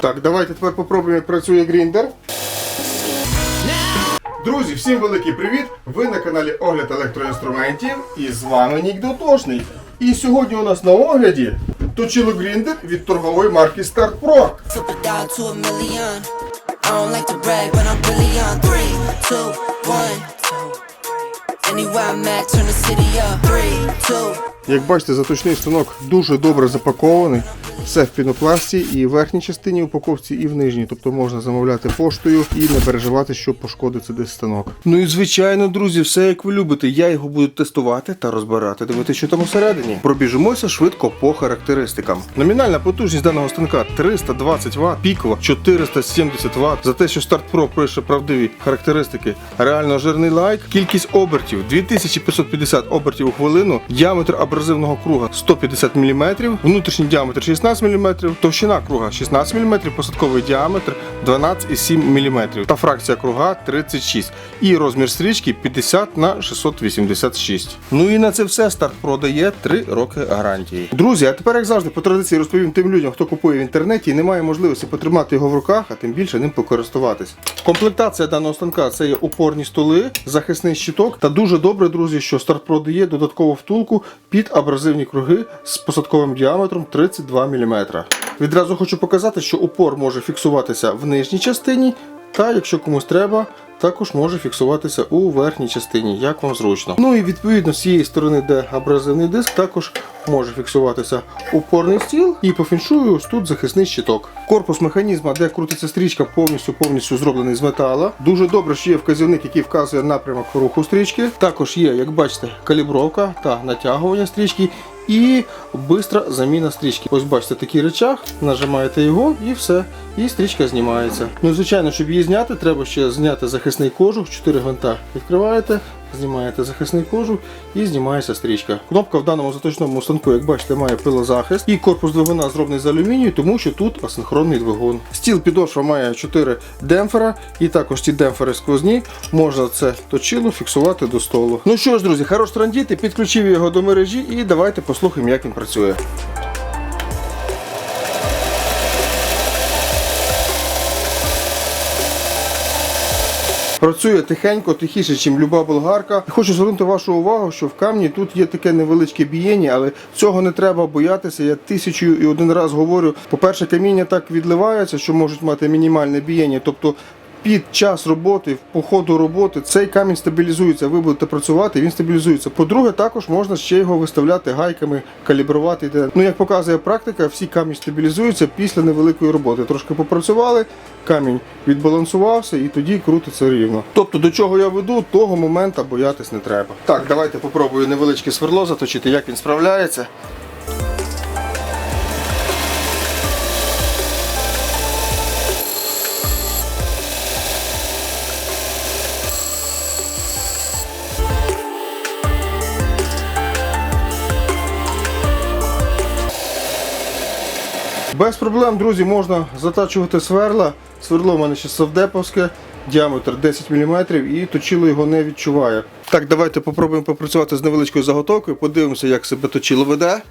Так, давайте тепер попробуємо, як працює гріндер. Друзі, всім великий привіт! Ви на каналі Огляд електроінструментів і з вами Нік Дотошний. І сьогодні у нас на огляді точило гріндер від торгової марки Start Pro. Anywhere I'm at, turn the city up. Three, two, Як бачите, заточний станок дуже добре запакований. Все в пінопласті і в верхній частині упаковці, і в нижній. Тобто можна замовляти поштою і не переживати, що пошкодиться десь станок. Ну і звичайно, друзі, все як ви любите. Я його буду тестувати та розбирати. Дивитися, що там усередині. Пробіжимося швидко по характеристикам. Номінальна потужність даного станка 320 Вт, пікова 470 Вт. За те, що Pro пише правдиві характеристики, реально жирний лайк. Кількість обертів 2550 обертів у хвилину, діаметр абразивного круга 150 мм, внутрішній діаметр 16 мм, товщина круга 16 мм, посадковий діаметр 12,7 мм та фракція круга 36 і розмір стрічки 50 на 686. Ну і на це все Start Pro дає 3 роки гарантії. Друзі, а тепер як завжди по традиції розповім тим людям, хто купує в інтернеті і не має можливості потримати його в руках, а тим більше ним покористуватись. Комплектація даного станка це є опорні столи, захисний щиток та дуже добре, друзі, що Start Pro дає додаткову втулку під абразивні круги з посадковим діаметром 32 мм. Відразу хочу показати, що упор може фіксуватися в нижній частині, та якщо комусь треба, також може фіксуватися у верхній частині, як вам зручно. Ну і відповідно з цієї сторони, де абразивний диск, також може фіксуватися упорний стіл і по фіншую ось тут захисний щиток. Корпус механізма, де крутиться стрічка, повністю повністю зроблений з метала. Дуже добре, що є вказівник, який вказує напрямок руху стрічки. Також є, як бачите, калібровка та натягування стрічки. І бистра заміна стрічки. Ось бачите такий речах, нажимаєте його і все. І стрічка знімається. Ну, звичайно, щоб її зняти, треба ще зняти захисний кожух. 4 гвинта відкриваєте, знімаєте захисний кожух і знімається стрічка. Кнопка в даному заточному станку, як бачите, має пилозахист. І корпус двигуна зроблений з алюмінію, тому що тут асинхронний двигун. Стіл підошва має 4 демпфера, і також ці демпфери сквозні. Можна це точило фіксувати до столу. Ну що ж, друзі, хорош трандіти, підключив його до мережі і давайте послухаємо, як він працює. Працює тихенько, тихіше, ніж люба болгарка. Хочу звернути вашу увагу, що в камні тут є таке невеличке бієння, але цього не треба боятися. Я тисячу і один раз говорю. По-перше, каміння так відливається, що можуть мати мінімальне бієння. Тобто під час роботи, по ходу роботи, цей камінь стабілізується. Ви будете працювати, він стабілізується. По-друге, також можна ще його виставляти гайками, калібрувати. Ну, як показує практика, всі камні стабілізуються після невеликої роботи. Трошки попрацювали, камінь відбалансувався і тоді крутиться рівно. Тобто, до чого я веду, того моменту боятись не треба. Так, давайте попробую невеличке сверло заточити, як він справляється. Проблем, друзі, можна затачувати сверла. Сверло в мене ще совдеповське, діаметр 10 мм і точило його не відчуває. Так, давайте попробуємо попрацювати з невеличкою заготовкою, подивимося, як себе точило веде.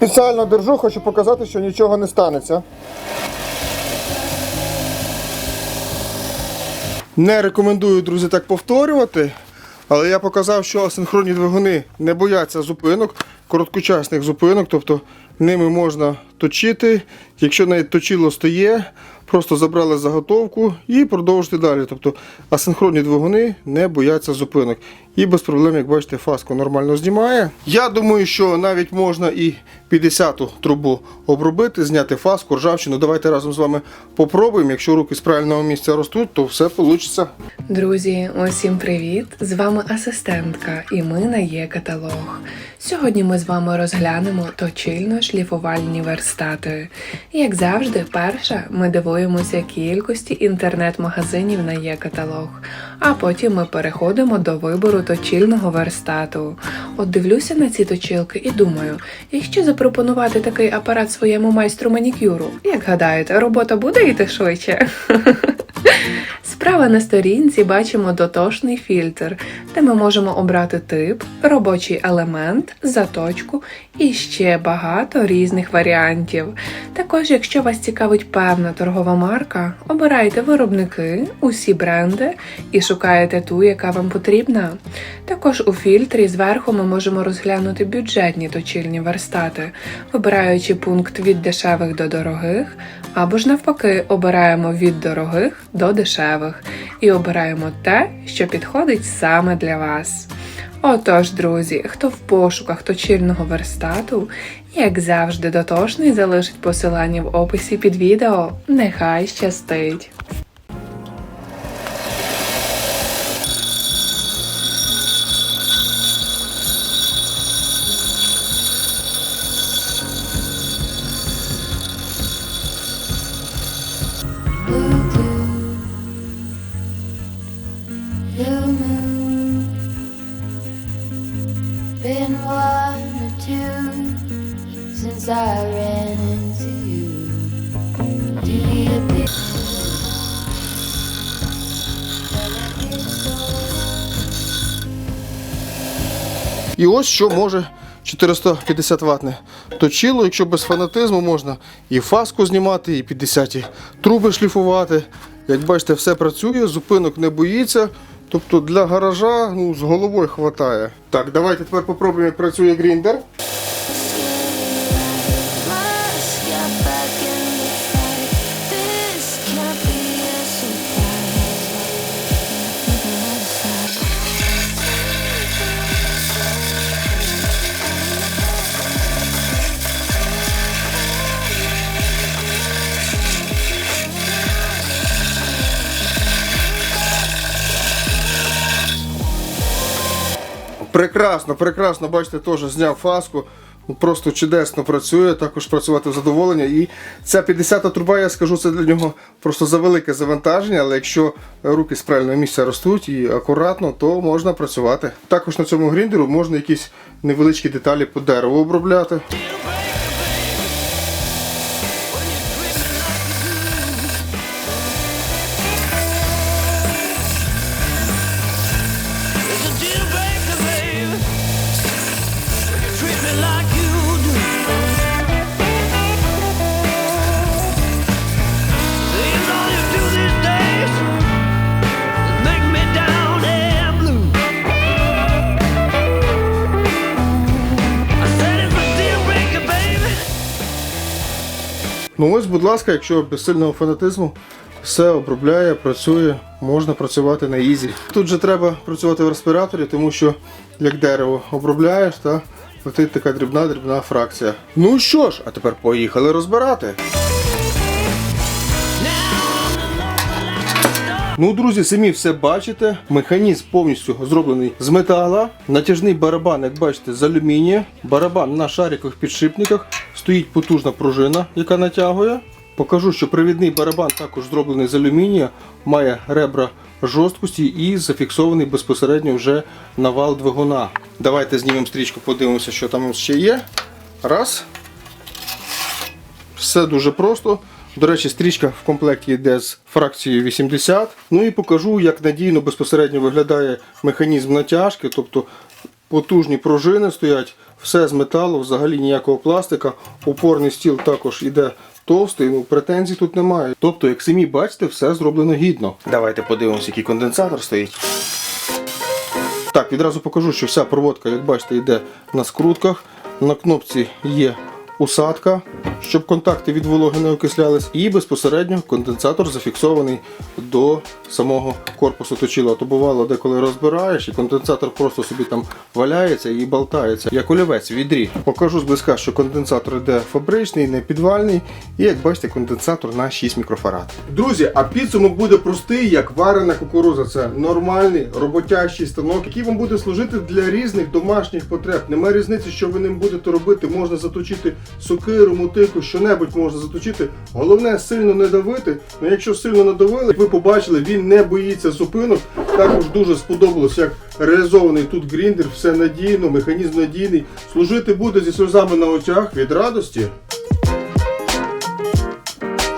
Спеціально держу, хочу показати, що нічого не станеться. Не рекомендую, друзі, так повторювати. Але я показав, що асинхронні двигуни не бояться зупинок, короткочасних зупинок, тобто ними можна точити. Якщо навіть точило стоє, Просто забрали заготовку і продовжити далі. Тобто асинхронні двигуни не бояться зупинок. І без проблем, як бачите, фаску нормально знімає. Я думаю, що навіть можна і 50-ту трубу обробити, зняти фаску, ржавчину. Давайте разом з вами попробуємо. Якщо руки з правильного місця ростуть, то все вийде. Друзі, усім привіт! З вами асистентка, і ми на є каталог. Сьогодні ми з вами розглянемо точильно-шліфувальні верстати. Як завжди, перше ми дивуємося кількості інтернет-магазинів на є каталог, а потім ми переходимо до вибору точильного верстату. От дивлюся на ці точилки і думаю, якщо запропонувати такий апарат своєму майстру манікюру, як гадаєте, робота буде йти швидше? Справа на сторінці бачимо дотошний фільтр, де ми можемо обрати тип, робочий елемент, заточку і ще багато різних варіантів. Також, якщо вас цікавить певна торгова марка, обирайте виробники, усі бренди і шукаєте ту, яка вам потрібна. Також у фільтрі зверху ми можемо розглянути бюджетні точильні верстати, вибираючи пункт від дешевих до дорогих, або ж навпаки, обираємо від дорогих до дешевих і обираємо те, що підходить саме для вас. Отож, друзі, хто в пошуках точильного верстату, як завжди, дотошний залишить посилання в описі під відео. Нехай щастить! Been one or two since I ran into you. Do you appear? І ось що може 450 ватне точило, якщо без фанатизму можна і фаску знімати, і 50 труби шліфувати. Як бачите, все працює, зупинок не боїться. Тобто для гаража ну, з головою хватає. Так, давайте тепер попробуємо, як працює гріндер. Прекрасно, прекрасно, бачите, теж зняв фаску. Ну, Просто чудесно працює, також працювати в задоволення. І ця 50-та труба, я скажу, це для нього просто за велике завантаження, але якщо руки з правильного місця ростуть і акуратно, то можна працювати. Також на цьому гріндеру можна якісь невеличкі деталі по дереву обробляти. Ну ось, будь ласка, якщо без сильного фанатизму все обробляє, працює, можна працювати на ізі. Тут же треба працювати в респіраторі, тому що як дерево обробляєш, та летить така дрібна дрібна фракція. Ну що ж, а тепер поїхали розбирати. Ну, друзі, самі все бачите. Механізм повністю зроблений з метала. Натяжний барабан, як бачите, з алюмінія. Барабан на шарикових підшипниках. Стоїть потужна пружина, яка натягує. Покажу, що привідний барабан також зроблений з алюмінія, має ребра жорсткості і зафіксований безпосередньо вже на вал двигуна. Давайте знімемо стрічку, подивимося, що там ще є. Раз. Все дуже просто. До речі, стрічка в комплекті йде з фракцією 80. Ну і покажу, як надійно безпосередньо виглядає механізм натяжки, тобто потужні пружини стоять, все з металу, взагалі ніякого пластика. Опорний стіл також йде товстий, ну претензій тут немає. Тобто, як самі бачите, все зроблено гідно. Давайте подивимося, який конденсатор стоїть. Так, відразу покажу, що вся проводка, як бачите, йде на скрутках. На кнопці є усадка. Щоб контакти від вологи не окислялись, і безпосередньо конденсатор зафіксований до самого корпусу точила. То бувало, деколи розбираєш, і конденсатор просто собі там валяється і болтається, як олівець в відрі. Покажу зблизька, що конденсатор йде фабричний, не підвальний, і як бачите, конденсатор на 6 мікрофарад. Друзі, а підсумок буде простий, як варена кукуруза. Це нормальний роботящий станок, який вам буде служити для різних домашніх потреб. Немає різниці, що ви ним будете робити. Можна заточити сокиру, мотику, що-небудь можна заточити. Головне сильно не давити. Ну якщо сильно надавили, ви побачили, він не боїться зупинок. Також дуже сподобалось, як реалізований тут гріндер, все надійно, механізм надійний. Служити буде зі сльозами на очах від радості.